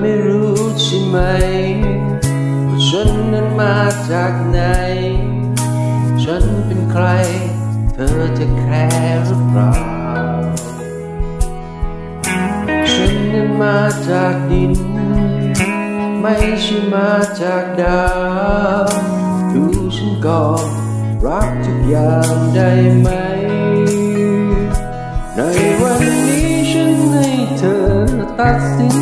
ไม่รู้ใช่ไหมว่าฉันนั้นมาจากไหน ฉันเป็นใคร เธอจะแคร์หรือเปล่า ฉันนั้นมาจากดิน ไม่ใช่มาจากดาวดูฉันก่อนรักทุกอย่างได้ไหม ในวันนี้ฉันให้เธอตัดสิน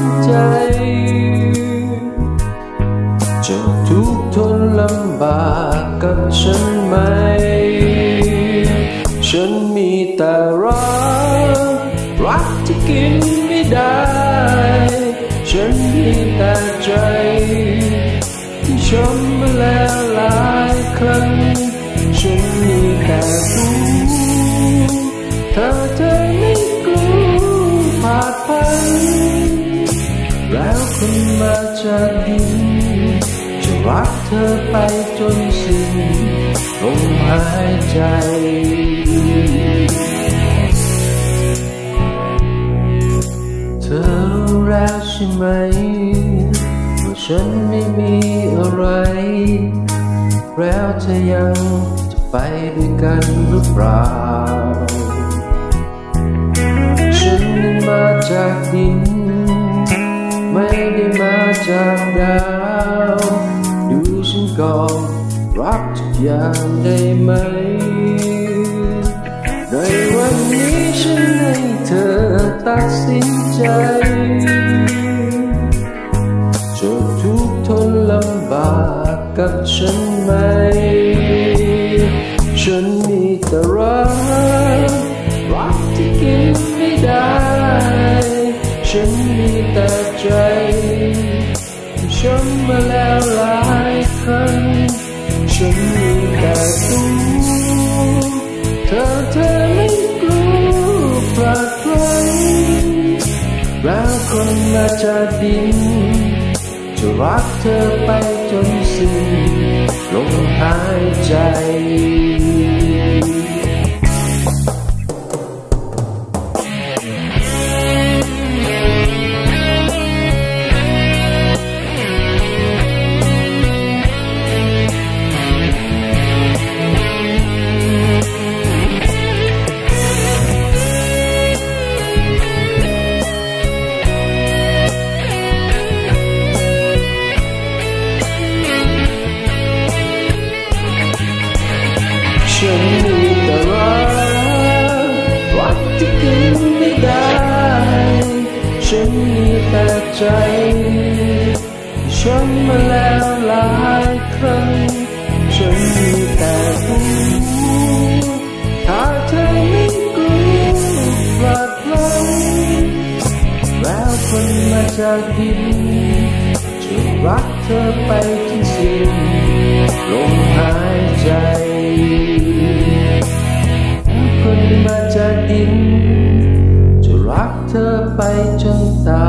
ฉันมีแต่รัก รักที่กินไม่ได้ ฉันมีแต่ใจที่ช้ำมาแล้วหลายครั้ง ฉันมีแต่รู้เธอเธอไม่กลัวผาดพันแล้วคนมาจากดินจะรักเธอไปจนสิ้นลมหายใจ เธอรู้แล้วใช่ไหม ว่าฉันไม่มีอะไร แล้วเธอยังจะไปด้วยกันหรือเปล่า ฉันมาจากดิน ไม่ได้มาจากดาว ดูฉันก่อนรักทุกอย่างได้ไหม ตัดสินใจจะทุกข์ทนลำบากกับฉันไหม ฉันมีแต่รักรักที่กินไม่ได้ ฉันมีแต่ใจช้ำมาแล้วหลายครั้ง คนมาจากดิน จะรักเธอไปจนสิ้นลมหายใจ ช้ำมาแล้วหลายครั้งฉันมีแต่รู้ถ้าเธอไม่กลัวพลาดลงแล้วคนมาจากดินจะรักเธอไปที่สิ้นลมหายใจคนมาจากดินจะรักเธอไปจนตาย